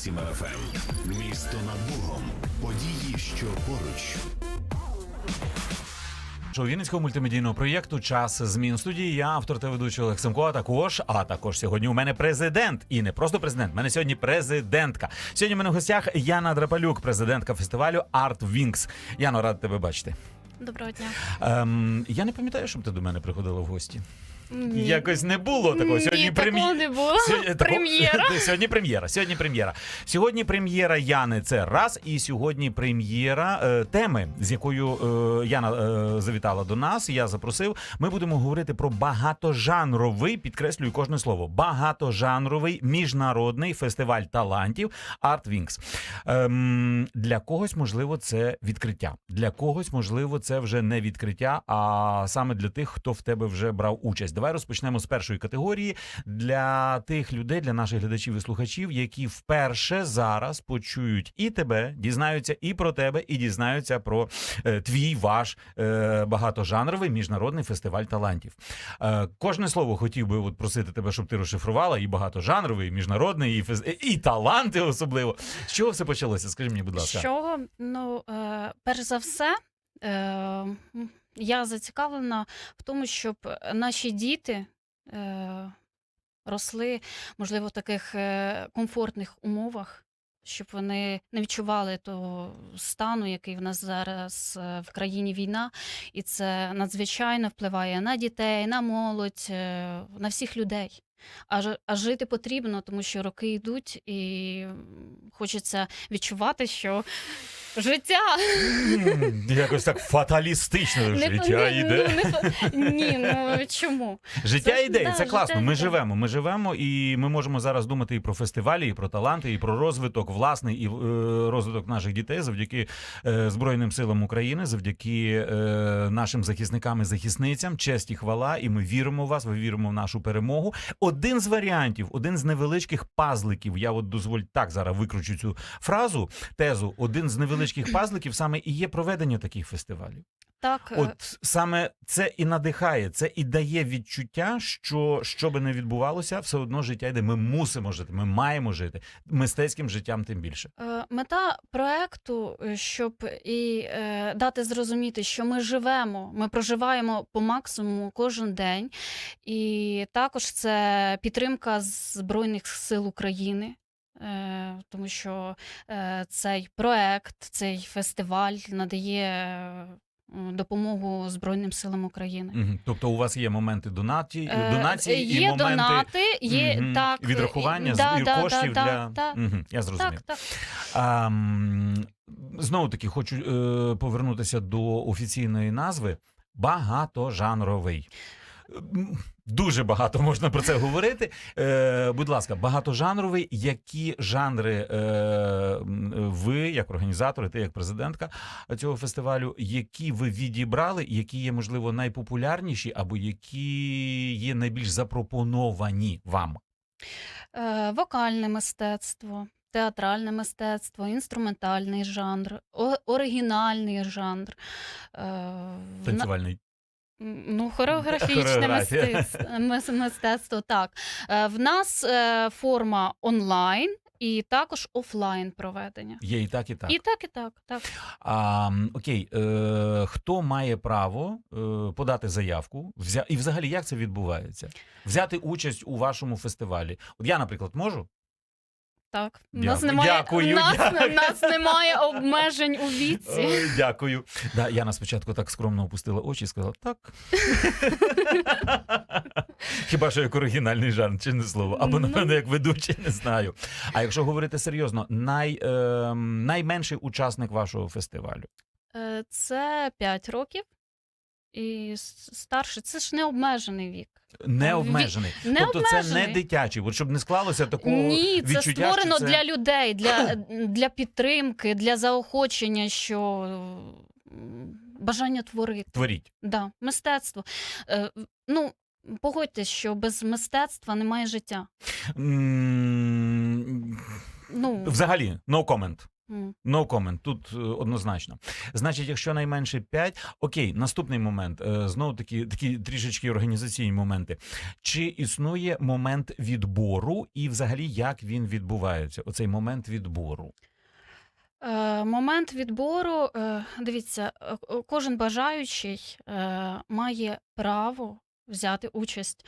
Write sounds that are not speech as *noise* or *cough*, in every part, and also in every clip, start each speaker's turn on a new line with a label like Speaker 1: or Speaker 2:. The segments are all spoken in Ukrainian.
Speaker 1: 101,8 FM. Місто над Богом. Події, що поруч.
Speaker 2: Шоу Вінницького мультимедійного проєкту Час змін студії. Я автор та ведучий Олег Семко, а також, а також сьогодні у мене президент. І не просто президент, у мене сьогодні президентка. Сьогодні у мене в гостях Яна Драпалюк, президентка фестивалю Art Wings. Яно, рад тебе бачити.
Speaker 3: Доброго дня.
Speaker 2: Ем, я не пам'ятаю, щоб ти до мене приходила в гості.
Speaker 3: Ні.
Speaker 2: Якось не було такого. Сьогодні
Speaker 3: Ні,
Speaker 2: прем'є-
Speaker 3: такого не було.
Speaker 2: Сьогодні- *laughs* тако-
Speaker 3: Прем'єра. *laughs*
Speaker 2: Сьогодні прем'єра. Сьогодні прем'єра. Сьогодні прем'єра Яни. Це раз. І сьогодні прем'єра е, теми, з якою е, Яна е, завітала до нас. Я запросив. Ми будемо говорити про багатожанровий, підкреслюю кожне слово. Багатожанровий міжнародний фестиваль талантів Art Wings. Ем, для когось, можливо, це відкриття. Для когось, можливо, це вже не відкриття, а саме для тих, хто в тебе вже брав участь. Давай розпочнемо з першої категорії для тих людей, для наших глядачів і слухачів, які вперше зараз почують і тебе, дізнаються і про тебе, і дізнаються про е, твій ваш е, багатожанровий міжнародний фестиваль талантів. Е, кожне слово хотів би от просити тебе, щоб ти розшифрувала і багатожанровий, і міжнародний, і, фез... і таланти особливо. З чого все почалося? Скажи мені, будь ласка.
Speaker 3: З чого? Ну, е, перш за все, е, я зацікавлена в тому, щоб наші діти е, росли, можливо, в таких е, комфортних умовах, щоб вони не відчували того стану, який в нас зараз е, в країні війна, і це надзвичайно впливає на дітей, на молодь, е, на всіх людей. А, ж- а жити потрібно, тому що роки йдуть, і хочеться відчувати, що життя
Speaker 2: М, Якось так фаталістично
Speaker 3: не
Speaker 2: життя
Speaker 3: не-
Speaker 2: йде.
Speaker 3: Ну, не, фа- ні, *laughs* ну чому?
Speaker 2: Життя
Speaker 3: Це
Speaker 2: йде, і
Speaker 3: да,
Speaker 2: це
Speaker 3: життя
Speaker 2: класно. Ми
Speaker 3: йде.
Speaker 2: живемо. Ми живемо, і ми можемо зараз думати і про фестивалі, і про таланти, і про розвиток власний, і е, розвиток наших дітей завдяки е, Збройним силам України, завдяки е, нашим захисникам і захисницям. Честь і хвала. І ми віримо в вас. Ми віримо в нашу перемогу. Один з варіантів, один з невеличких пазликів. Я от дозволь так зараз викручу цю фразу, тезу. Один з невеличких пазликів саме і є проведення таких фестивалів.
Speaker 3: Так, е,
Speaker 2: От саме це і надихає, це і дає відчуття, що що би не відбувалося, все одно життя йде. Ми мусимо жити, ми маємо жити мистецьким життям, тим більше.
Speaker 3: Е, Мета проекту, е, щоб і е, дати зрозуміти, що ми живемо, ми проживаємо по максимуму кожен день, і також це підтримка Збройних сил України. Тому що цей проект, цей фестиваль надає допомогу Збройним силам України.
Speaker 2: Угу. Тобто, у вас є моменти донаті,
Speaker 3: Е,
Speaker 2: донації і
Speaker 3: є
Speaker 2: моменти
Speaker 3: донати, є
Speaker 2: угу,
Speaker 3: так
Speaker 2: відрахування
Speaker 3: і-
Speaker 2: з
Speaker 3: да,
Speaker 2: і
Speaker 3: да,
Speaker 2: коштів
Speaker 3: да,
Speaker 2: для
Speaker 3: да,
Speaker 2: угу, я зрозумів.
Speaker 3: так, так.
Speaker 2: А, знову таки хочу е, повернутися до офіційної назви багатожанровий. Дуже багато можна про це говорити. Е, будь ласка, багатожанровий. Які жанри е, ви, як організатори, ти як президентка цього фестивалю, які ви відібрали, які є можливо найпопулярніші, або які є найбільш запропоновані вам?
Speaker 3: Е, вокальне мистецтво, театральне мистецтво, інструментальний жанр, оригінальний жанр. Е,
Speaker 2: Танцювальний
Speaker 3: Ну, хореографічне
Speaker 2: Хореографія.
Speaker 3: мистецтво, мис- мистецтво так. Е, В нас е, форма онлайн і також офлайн проведення.
Speaker 2: є і так, і так.
Speaker 3: І так, і так. так.
Speaker 2: А, м, окей, е, хто має право е, подати заявку? Взя... І взагалі як це відбувається? Взяти участь у вашому фестивалі? От я, наприклад, можу?
Speaker 3: Так. У
Speaker 2: Дякую,
Speaker 3: нас немає,
Speaker 2: дякую,
Speaker 3: нас,
Speaker 2: дякую.
Speaker 3: нас немає обмежень у віці.
Speaker 2: Ой, дякую. Да, Яна спочатку так скромно опустила очі і сказала: так. *laughs* Хіба що як оригінальний жанр, чи не слово? Або,
Speaker 3: Ну.
Speaker 2: напевно, як ведучий, не знаю. А якщо говорити серйозно, най, е, найменший учасник вашого фестивалю?
Speaker 3: Е, Це 5 років. І старше, це ж не обмежений вік.
Speaker 2: Не обмежений.
Speaker 3: Не
Speaker 2: тобто це не дитячий, от щоб не склалося такого
Speaker 3: Ні, це
Speaker 2: відчуття,
Speaker 3: створено
Speaker 2: що це...
Speaker 3: для людей, для, *coughs* для підтримки, для заохочення, що бажання творити.
Speaker 2: творіть.
Speaker 3: Да, мистецтво. Е, Ну, погодьтесь, що без мистецтва немає життя.
Speaker 2: М,
Speaker 3: Ну,
Speaker 2: Взагалі, no comment. No comment, тут е, однозначно. Значить, якщо найменше 5, окей, наступний момент. е, Знову такі, такі трішечки організаційні моменти. Чи існує момент відбору, і взагалі як він відбувається? Оцей момент відбору.
Speaker 3: Е, момент відбору, дивіться, кожен бажаючий має право взяти участь.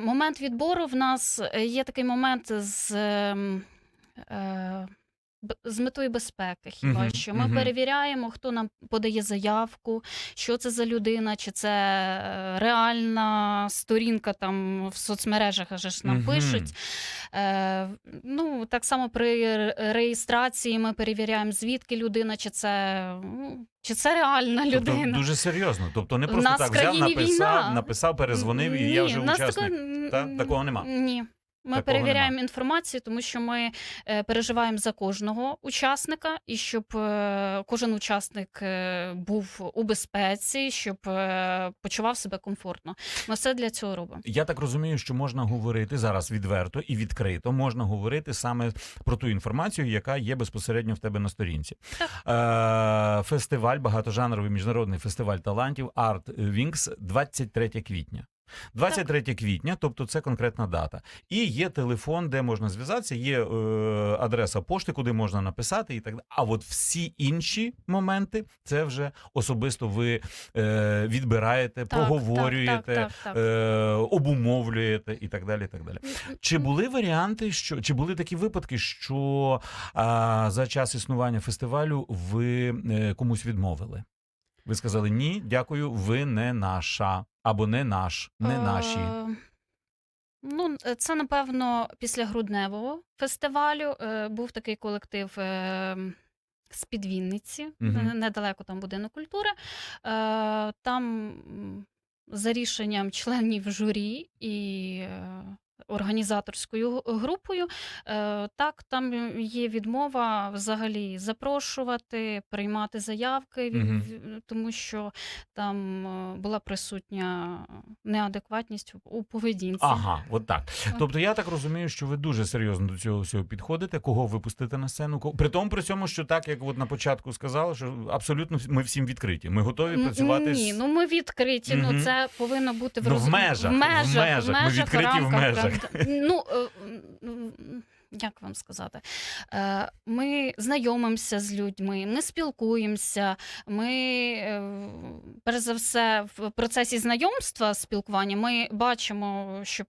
Speaker 3: Момент відбору в нас є такий момент з. З метою безпеки, хіба
Speaker 2: Мгм,
Speaker 3: що ми
Speaker 2: мгм.
Speaker 3: перевіряємо, хто нам подає заявку, що це за людина, чи це е, реальна сторінка там в соцмережах, аже ж нам
Speaker 2: Мгм.
Speaker 3: пишуть. Е, ну, так само при реєстрації ми перевіряємо, звідки людина, чи це, ну, чи це реальна
Speaker 2: Тобто
Speaker 3: людина.
Speaker 2: дуже серйозно. Тобто не просто так взяв, написав,
Speaker 3: війна.
Speaker 2: написав, перезвонив, і я
Speaker 3: Ні,
Speaker 2: вже
Speaker 3: нас
Speaker 2: учасник.
Speaker 3: такого-
Speaker 2: Та? Такого нема?
Speaker 3: Ні. Ми
Speaker 2: Такого
Speaker 3: перевіряємо
Speaker 2: нема.
Speaker 3: інформацію, тому що ми е, переживаємо за кожного учасника, і щоб е, кожен учасник е, був у безпеці, щоб е, почував себе комфортно. Ми все для цього робимо.
Speaker 2: Я так розумію, що можна говорити зараз відверто і відкрито. Можна говорити саме про ту інформацію, яка є безпосередньо в тебе на сторінці. Е, фестиваль, багатожанровий міжнародний фестиваль талантів Art Wings 23 квітня. 23 квітня, тобто це конкретна дата. І є телефон, де можна зв'язатися, є е, адреса пошти, куди можна написати, і так далі. А от всі інші моменти це вже особисто ви е, відбираєте,
Speaker 3: Так,
Speaker 2: проговорюєте,
Speaker 3: так, так, так,
Speaker 2: е, обумовлюєте і так далі. І так далі. Чи були варіанти, що чи були такі випадки, що а, за час існування фестивалю ви е, комусь відмовили? Ви сказали ні, дякую, ви не наша або не наш, не наші.
Speaker 3: Е, Ну, е, це напевно після грудневого фестивалю е, був такий колектив е, з під Вінниці,
Speaker 2: Мгм.
Speaker 3: недалеко там будинок культури. Е, Там за рішенням членів журі і організаторською групою, е, так, там є відмова взагалі запрошувати, приймати заявки, в- тому що там е, була присутня неадекватність у- поведінці.
Speaker 2: Ага, от так. Тобто я так розумію, що ви дуже серйозно до цього всього підходите, кого випустити на сцену. При тому при цьому, що так, як от на початку сказали, що абсолютно ми всім відкриті. Ми готові працювати
Speaker 3: Ні,
Speaker 2: з
Speaker 3: ну ми відкриті.
Speaker 2: Мгм.
Speaker 3: Ну це повинно бути в,
Speaker 2: Ну, в
Speaker 3: роз-
Speaker 2: межах,
Speaker 3: в
Speaker 2: в
Speaker 3: межах,
Speaker 2: межах. Ми відкриті в межах.
Speaker 3: Ну е, як вам сказати? Е, Ми знайомимося з людьми, ми спілкуємося. Ми е, перш за все в процесі знайомства спілкування ми бачимо, щоб.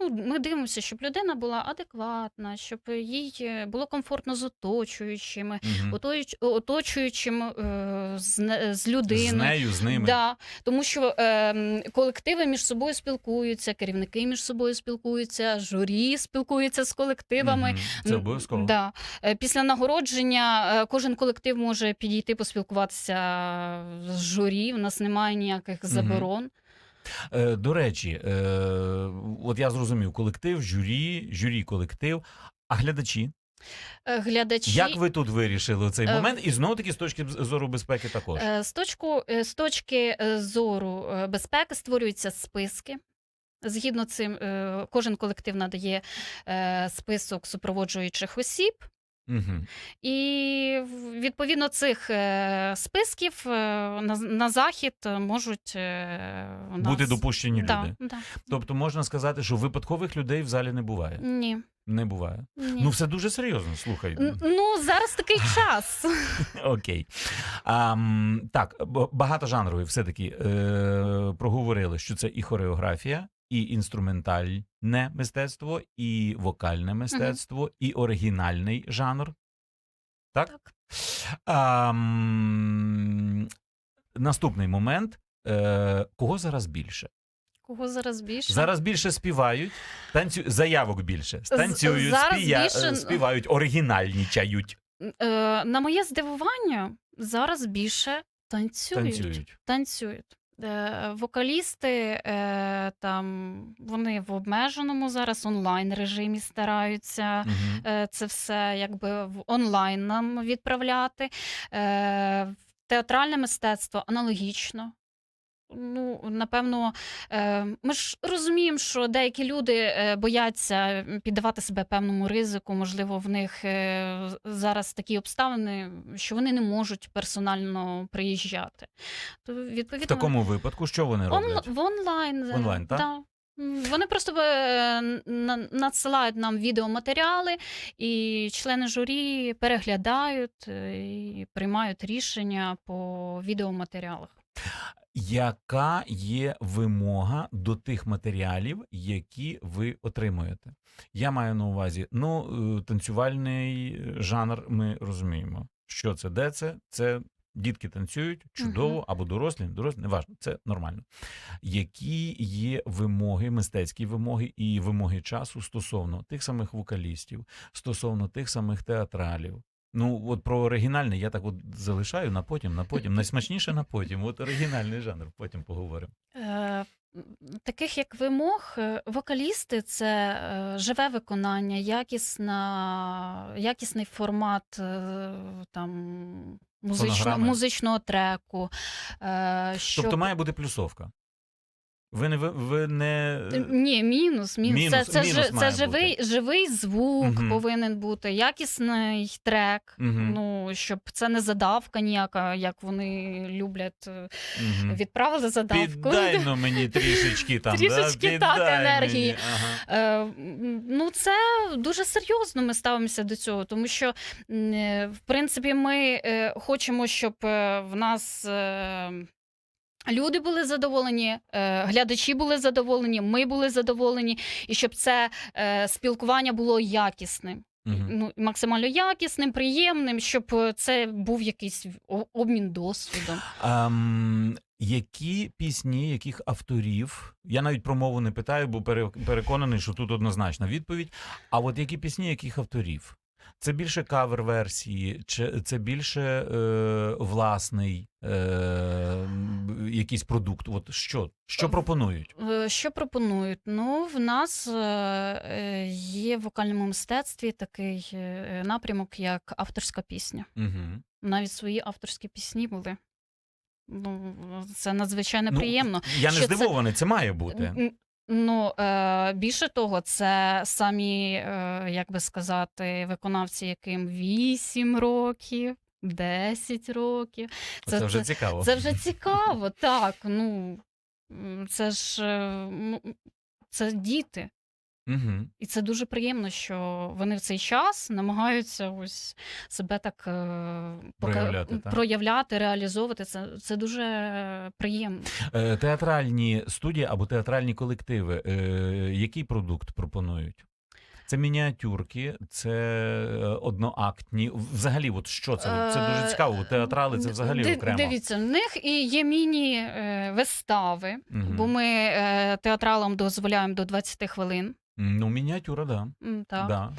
Speaker 3: Ну, ми дивимося, щоб людина була адекватна, щоб їй е, було комфортно з оточуючими,
Speaker 2: Мгм.
Speaker 3: оточ- оточуючим е, з, з
Speaker 2: з нею, з ними.
Speaker 3: Да, тому що е, колективи між собою спілкуються, керівники між собою спілкуються, журі спілкуються з колективами.
Speaker 2: Мгм. Це обов'язково.
Speaker 3: Да. Е, Після нагородження е, кожен колектив може підійти поспілкуватися з журі. У нас немає ніяких заборон.
Speaker 2: Е, До речі, е, от я зрозумів, колектив, журі, журі, колектив. А глядачі,
Speaker 3: Е, Глядачі
Speaker 2: як ви тут вирішили цей
Speaker 3: Е,
Speaker 2: момент? І знову таки з точки зору безпеки також.
Speaker 3: Е, З, точку, е, з точки е, зору е, безпеки створюються списки. Згідно цим, е, кожен колектив надає е, список супроводжуючих осіб,
Speaker 2: Угу.
Speaker 3: і відповідно цих е, списків е, на, на захід можуть е, у
Speaker 2: Бути допущені
Speaker 3: да,
Speaker 2: люди.
Speaker 3: Да.
Speaker 2: Тобто можна сказати, що випадкових людей в залі не буває.
Speaker 3: Ні.
Speaker 2: Не буває.
Speaker 3: ні.
Speaker 2: Ну, все дуже серйозно. Слухай.
Speaker 3: Н- ну, зараз такий *laughs* час.
Speaker 2: Окей. А, так, б- багатожанровий все-таки е, проговорили, що це і хореографія, і інструментальне мистецтво, і вокальне мистецтво, і оригінальний жанр. Так?
Speaker 3: Так.
Speaker 2: А, наступний момент. Е, кого зараз більше?
Speaker 3: Кого зараз більше?
Speaker 2: Зараз більше співають, танцю... заявок більше. Станцюють,
Speaker 3: зараз
Speaker 2: спія...
Speaker 3: більше-
Speaker 2: е, співають, оригінальнічають.
Speaker 3: Е, на моє здивування, зараз більше танцюють.
Speaker 2: Танцюють.
Speaker 3: танцюють. Е, Вокалісти е, там вони в обмеженому зараз онлайн режимі стараються. Е, Це все якби в онлайн нам відправляти. Театральне мистецтво аналогічно. Ну, напевно, е, ми ж розуміємо, що деякі люди е, бояться піддавати себе певному ризику. Можливо, в них е, зараз такі обставини, що вони не можуть персонально приїжджати. То, відповідно,
Speaker 2: В такому випадку, що вони роблять?
Speaker 3: Он, в онлайн.
Speaker 2: Онлайн, так?
Speaker 3: Да. Вони просто надсилають нам відеоматеріали, і члени журі переглядають і приймають рішення по відеоматеріалах.
Speaker 2: Яка є вимога до тих матеріалів, які ви отримуєте? Я маю на увазі, ну, е, танцювальний е, жанр, ми розуміємо. Що це, де це? Це дітки танцюють чудово, або дорослі, дорослі, неважно, це нормально. Які є вимоги, мистецькі вимоги і вимоги часу стосовно тих самих вокалістів, стосовно тих самих театралів? Ну, от про оригінальний я так от залишаю на потім, на потім. Найсмачніше на потім. От оригінальний жанр, потім поговоримо.
Speaker 3: Е, Таких як вимог, е, вокалісти це е, живе виконання, якісна, якісний формат там, музично, музичного треку. е, Щоб...
Speaker 2: Тобто має бути плюсовка. Ви не ви, не
Speaker 3: Е, Ні, мінус. мінус.
Speaker 2: Мінус,
Speaker 3: це це,
Speaker 2: мінус має
Speaker 3: це живий, живий звук
Speaker 2: Мгм.
Speaker 3: повинен бути, якісний трек.
Speaker 2: Мгм.
Speaker 3: Ну, щоб це не задавка ніяка, як вони люблять.
Speaker 2: Мгм.
Speaker 3: Відправили задавку. *laughs*
Speaker 2: Ну мені трішечки там.
Speaker 3: Трішечки,
Speaker 2: да?
Speaker 3: так, енергії.
Speaker 2: Ага.
Speaker 3: Е, Ну, це дуже серйозно ми ставимося до цього, тому що, е, в принципі, ми хочемо, щоб в нас. Люди були задоволені, е, глядачі були задоволені, ми були задоволені, і щоб це е, спілкування було якісним,
Speaker 2: Мгм.
Speaker 3: ну максимально якісним, приємним, щоб е, це був якийсь обмін досвідом.
Speaker 2: Ам, які пісні, яких авторів? Я навіть про мову не питаю, бо пере- переконаний, що тут однозначна відповідь. А от які пісні, яких авторів? Це більше кавер-версії, чи це більше е, власний е, якийсь продукт? От що? Що пропонують?
Speaker 3: Е, Що пропонують? Ну, в нас е, е, є в вокальному мистецтві такий напрямок, як авторська пісня.
Speaker 2: Угу.
Speaker 3: Навіть свої авторські пісні були. Ну, це надзвичайно
Speaker 2: Ну,
Speaker 3: приємно.
Speaker 2: Я не
Speaker 3: Що це-
Speaker 2: здивований, це має бути.
Speaker 3: Ну, е, більше того, це самі, е, як би сказати, виконавці, яким 8 років, 10 років.
Speaker 2: Це, вже цікаво.
Speaker 3: Це вже *laughs* цікаво, так. Ну, м, це ж е, це діти.
Speaker 2: Угу.
Speaker 3: І це дуже приємно, що вони в цей час намагаються ось себе так е, пока-
Speaker 2: Проявляти, так?
Speaker 3: проявляти, реалізовувати. Це, це дуже приємно.
Speaker 2: Е, Театральні студії або театральні колективи, е, який продукт пропонують? Це мініатюрки, це е, одноактні. Взагалі, от що це? Це дуже
Speaker 3: Е,
Speaker 2: цікаво. Театрали це взагалі
Speaker 3: Ди-
Speaker 2: окремо.
Speaker 3: Дивіться, в них і є міні-вистави,
Speaker 2: Мгм.
Speaker 3: бо ми е, театралам дозволяємо до 20 хвилин.
Speaker 2: Ну, мініатюра, да.
Speaker 3: М, Так.
Speaker 2: да.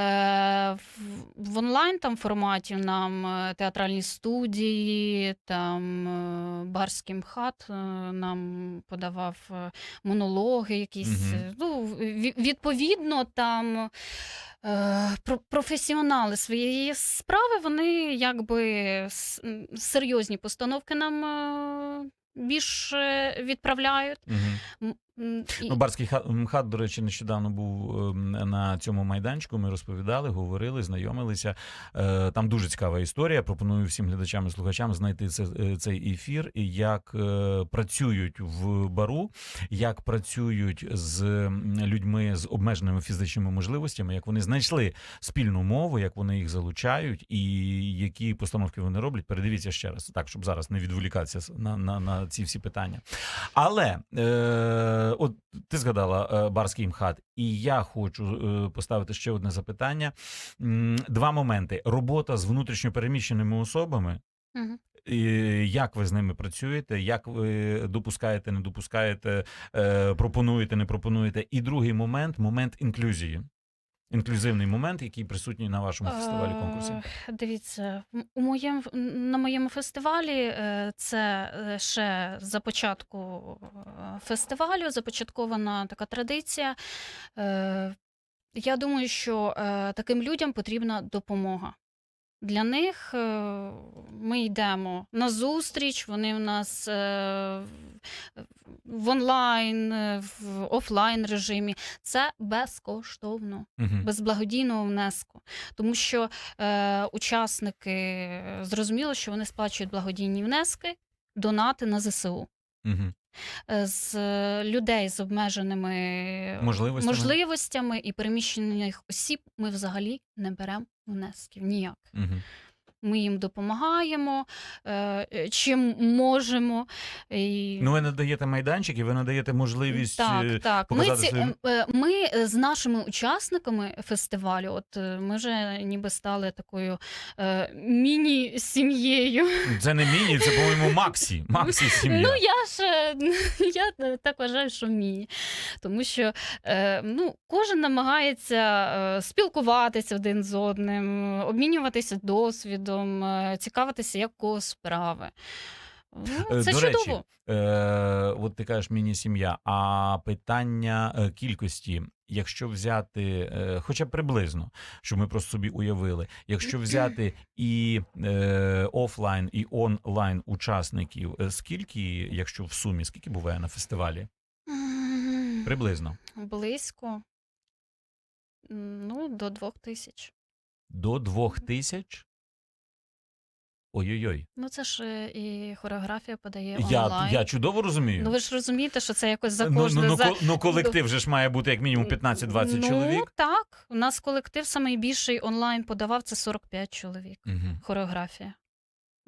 Speaker 3: Е, в, в онлайн там форматі нам е, театральні студії, там е, барський МХАТ е, нам подавав е, монологи якісь.
Speaker 2: Мгм.
Speaker 3: е, Ну, ві- відповідно, там е, про- професіонали своєї справи, вони якби с- м, серйозні постановки нам е, більше відправляють.
Speaker 2: Угу.
Speaker 3: М, м,
Speaker 2: Ну, Барський ха- МХАТ, до речі, нещодавно був ем, на цьому майданчику. Ми розповідали, говорили, знайомилися. Е, Там дуже цікава історія. Пропоную всім глядачам і слухачам знайти е, цей ефір, як е, працюють в бару, як працюють з людьми з обмеженими фізичними можливостями, як вони знайшли спільну мову, як вони їх залучають, і які постановки вони роблять. Передивіться ще раз, так щоб зараз не відволікатися на, на, на ці всі питання. Але е, от ти згадала е, барський МХАТ, і я хочу е, поставити ще одне запитання. Два моменти: робота з внутрішньопереміщеними особами.
Speaker 3: Угу.
Speaker 2: І як ви з ними працюєте? Як ви допускаєте, не допускаєте, е, пропонуєте, не пропонуєте? І другий момент момент інклюзії. Інклюзивний момент, який присутній на вашому фестивалі конкурсі.
Speaker 3: Е, Дивіться, у моєму на моєму фестивалі е, це е, ще за початку е, фестивалю започаткована така традиція. Е, Я думаю, що е, таким людям потрібна допомога. Для них е, ми йдемо на зустріч, вони в нас е, в онлайн, е, в офлайн режимі. Це безкоштовно
Speaker 2: Мгм.
Speaker 3: без благодійного внеску, тому що е, учасники зрозуміло, що вони сплачують благодійні внески, донати на ЗСУ.
Speaker 2: Мгм.
Speaker 3: Е, З е, людей з обмеженими
Speaker 2: Можливостями.
Speaker 3: можливостями і переміщених осіб ми взагалі не беремо внесків ніяк.
Speaker 2: Мгм.
Speaker 3: Ми їм допомагаємо, е, е, чим можемо. І...
Speaker 2: Ну, ви надаєте майданчик і ви надаєте можливість. е,
Speaker 3: Так, так. Ми, ці, е, ми з нашими учасниками фестивалю, от ми вже ніби стали такою міні-сім'єю.
Speaker 2: Це не міні, це, по-моєму, Максі. Максі сім'я.
Speaker 3: Ну, я ж *laughs* я так вважаю, що міні. Тому що ну, кожен намагається спілкуватися один з одним, обмінюватися досвідом, е, цікавитися, як кого справи. Ну,
Speaker 2: Е,
Speaker 3: Це
Speaker 2: До
Speaker 3: чудово.
Speaker 2: речі, е, от ти кажеш міні-сім'я, а питання е, кількості, якщо взяти, е, хоча б приблизно, щоб ми просто собі уявили, якщо взяти і е, офлайн, і онлайн учасників, е, скільки, якщо в сумі, скільки буває на фестивалі? Приблизно.
Speaker 3: Близько. Ну, до двох тисяч.
Speaker 2: До двох тисяч? Ой-ой-ой.
Speaker 3: Ну, це ж е, і хореографія подає
Speaker 2: Я,
Speaker 3: онлайн.
Speaker 2: я чудово розумію.
Speaker 3: Ну, ви ж розумієте, що це якось за
Speaker 2: ну,
Speaker 3: кожне
Speaker 2: ну, ну,
Speaker 3: за...
Speaker 2: ну, колектив же ж має бути як мінімум 15-20
Speaker 3: ну,
Speaker 2: чоловік.
Speaker 3: так. У нас колектив найбільший онлайн подавав це 45 чоловік.
Speaker 2: Угу.
Speaker 3: Хореографія.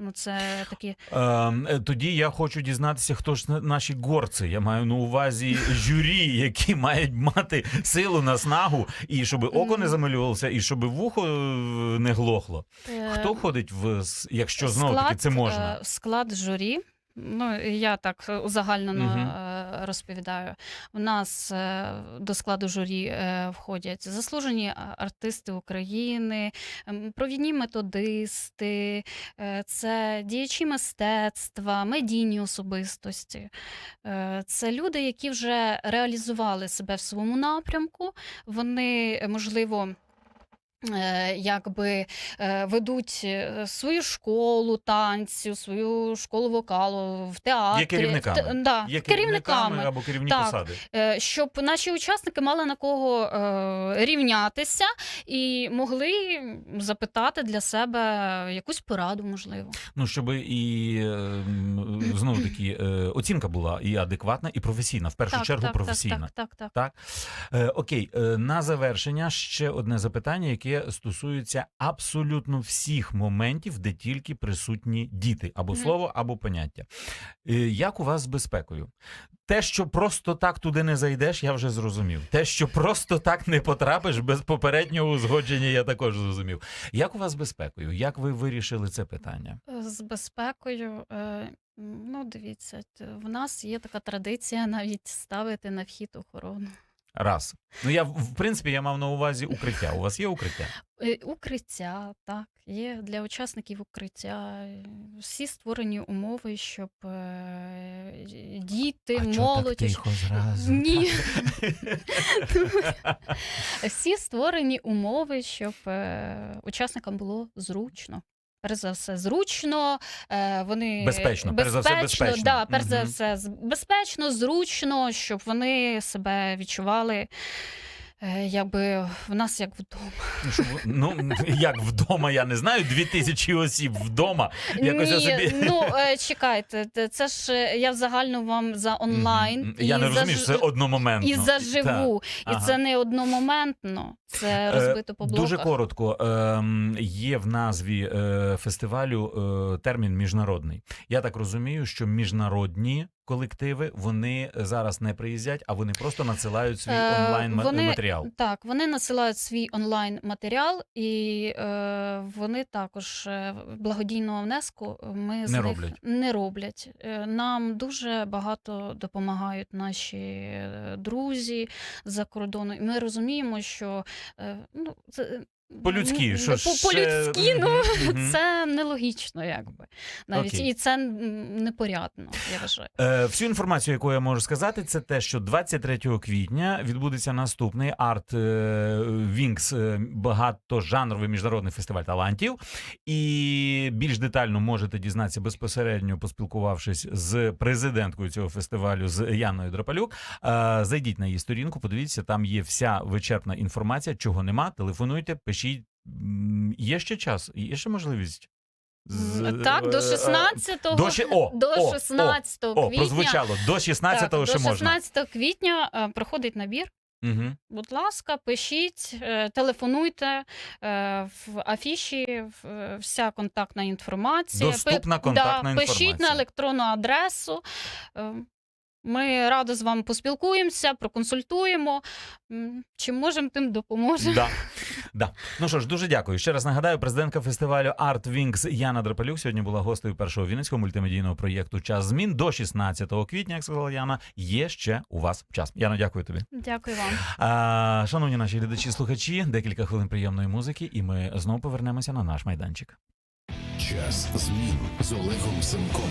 Speaker 3: Ну, це такі.
Speaker 2: Ем, е, тоді я хочу дізнатися, хто ж на- наші горці. Я маю на увазі журі, які *laughs* мають мати силу, наснагу, і щоб око не замилювалося, і щоб вухо е, не глохло.
Speaker 3: е,
Speaker 2: Хто ходить в якщо знову таки це можна?
Speaker 3: е, Склад журі. Ну, я так узагальнено
Speaker 2: Мгм.
Speaker 3: Розповідаю. У нас е, до складу журі е, входять заслужені артисти України, провідні методисти, е, це діячі мистецтва, медійні особистості. Це люди, які вже реалізували себе в своєму напрямку. Вони, можливо, якби е, ведуть е, свою школу танцю, свою школу вокалу в театрі.
Speaker 2: Є керівниками.
Speaker 3: Те- да,
Speaker 2: Є
Speaker 3: керівниками.
Speaker 2: або керівні
Speaker 3: Так.
Speaker 2: посади.
Speaker 3: Е, щоб наші учасники мали на кого е, рівнятися і могли запитати для себе якусь пораду, можливо.
Speaker 2: Ну щоб і знову таки е, оцінка була і адекватна, і професійна. В першу чергу
Speaker 3: так,
Speaker 2: професійна.
Speaker 3: Так, так, так.
Speaker 2: Так. Е, окей, е, на завершення ще одне запитання, яке стосується абсолютно всіх моментів, де тільки присутні діти, або слово, або поняття. Е, як у вас з безпекою? Те, що просто так туди не зайдеш, я вже зрозумів. Те, що просто так не потрапиш без попереднього узгодження, я також зрозумів. Як у вас з безпекою? Як ви вирішили це питання?
Speaker 3: Е, З безпекою, е, ну дивіться, в нас є така традиція навіть ставити на вхід охорону.
Speaker 2: Раз. Ну я в принципі я мав на увазі укриття. У вас є укриття?
Speaker 3: Е, Укриття, так, є для учасників укриття. Всі створені умови, щоб е, діти,
Speaker 2: а
Speaker 3: молодь.
Speaker 2: так тихо зразу?
Speaker 3: Ні. *laughs* Всі створені умови, щоб е, учасникам було зручно. Перш за все, зручно, е, вони
Speaker 2: Безпечно, перш за все, безпечно.
Speaker 3: Да, перш за все, безпечно, зручно, щоб вони себе відчували, е, якби в нас як вдома.
Speaker 2: Ну, ну як вдома, я не знаю. Дві тисячі осіб вдома. Якось я собі-
Speaker 3: ну е, чекайте, це ж я в загальну вам за онлайн.
Speaker 2: Мгм.
Speaker 3: і
Speaker 2: Я не розумію, що це одномоментно.
Speaker 3: і заживу.
Speaker 2: Ага.
Speaker 3: І це не одномоментно, це
Speaker 2: Е,
Speaker 3: розбито по блоках.
Speaker 2: Дуже коротко. Ем, є в назві е, фестивалю е, термін міжнародний. Я так розумію, що міжнародні колективи вони зараз не приїздять, а вони просто надсилають свій онлайн
Speaker 3: вони-
Speaker 2: матеріал.
Speaker 3: Так, вони надсилають свій онлайн матеріал, і вони також благодійного внеску ми з
Speaker 2: Не
Speaker 3: них
Speaker 2: роблять.
Speaker 3: не роблять. Нам дуже багато допомагають наші друзі за кордону. І ми розуміємо, що е, ну, це.
Speaker 2: По-людськи, що ж
Speaker 3: по- по-людськи, ну
Speaker 2: Мгм, мгм. *laughs*
Speaker 3: це нелогічно, якби навіть
Speaker 2: Окей.
Speaker 3: і це непорядно, я вважаю.
Speaker 2: Е, всю інформацію, яку я можу сказати, це те, що 23 квітня відбудеться наступний арт е, Вінкс е, багатожанровий міжнародний фестиваль талантів. І більш детально можете дізнатися безпосередньо, поспілкувавшись з президенткою цього фестивалю з Яною Драпалюк. Е, зайдіть на її сторінку, подивіться, там є вся вичерпна інформація. Чого нема, телефонуйте, пишіть. М, Є ще час, є ще можливість. З-
Speaker 3: Так, до
Speaker 2: е,
Speaker 3: 16-го,
Speaker 2: до ще- о,
Speaker 3: до 16
Speaker 2: О,
Speaker 3: квітня.
Speaker 2: прозвучало до 16-го
Speaker 3: так,
Speaker 2: ще
Speaker 3: до
Speaker 2: можна.
Speaker 3: 16 квітня е, проходить набір.
Speaker 2: Угу.
Speaker 3: Будь ласка, пишіть, е, телефонуйте е, в афіші, е, вся контактна інформація.
Speaker 2: Доступна контактна
Speaker 3: да, Пишіть на електронну адресу. Е, Ми радо з вами поспілкуємося, проконсультуємо. Чим можемо, тим допоможемо.
Speaker 2: Да. Да. Ну що ж, дуже дякую. Ще раз нагадаю, президентка фестивалю Art Wings Яна Драпалюк сьогодні була гостею першого вінницького мультимедійного проєкту Час змін до 16 квітня, як сказала Яна. Є ще у вас час. Яна, дякую тобі.
Speaker 3: Дякую вам.
Speaker 2: А, шановні наші глядачі, слухачі, декілька хвилин приємної музики, і ми знову повернемося на наш майданчик.
Speaker 1: Час змін з Олегом Семком.